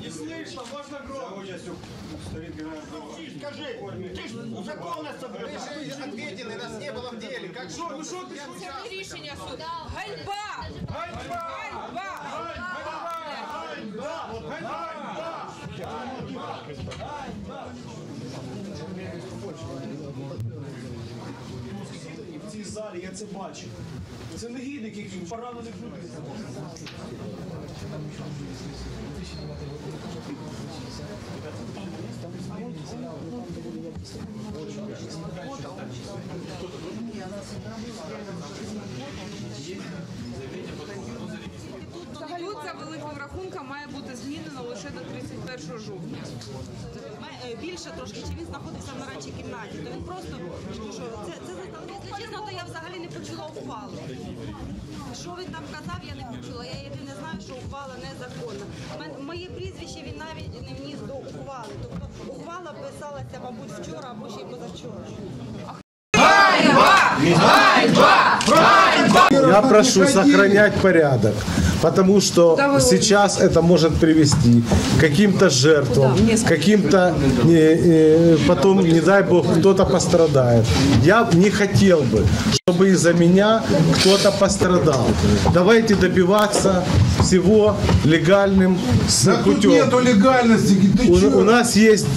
Не слышно, можно громче. Скажи, ты ж законно соблюдаешь. Ответили, нас не было в деле. Как Что, ну что ты Це не рішення суду. Ганьба! Ганьба! Ганьба! Ганьба! Ганьба! В цій залі я це бачив. Це негідник, який поранених людей. Тут за великим рахунком має бути змінено лише до 31 жовтня. Е, більше трошки, чи він знаходився в нарадчій кімнаті, то він просто це, це якщо чесно, то я взагалі не почула ухвалу. Що він там казав, я не почула. Я єдине знаю, що ухвала незаконна. Мен- Моє прізвище він навіть не вніс до ухвали. Тобто ухвала писалася, мабуть, вчора або ще й позавчора. Я прошу сохранять порядок, потому что сейчас это может привести к каким-то жертвам, каким-то не, э, потом, не дай бог, кто-то пострадает. Я не хотел бы, чтобы из-за меня кто-то пострадал. Давайте добиваться всего легальным Да путем. нету легальности, ты У, чё? у нас есть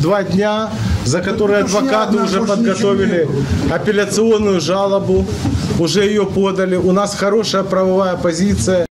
два дня, за которые адвокаты уже подготовили апелляционную жалобу, уже ее подали. У нас хорошая правовая позиция.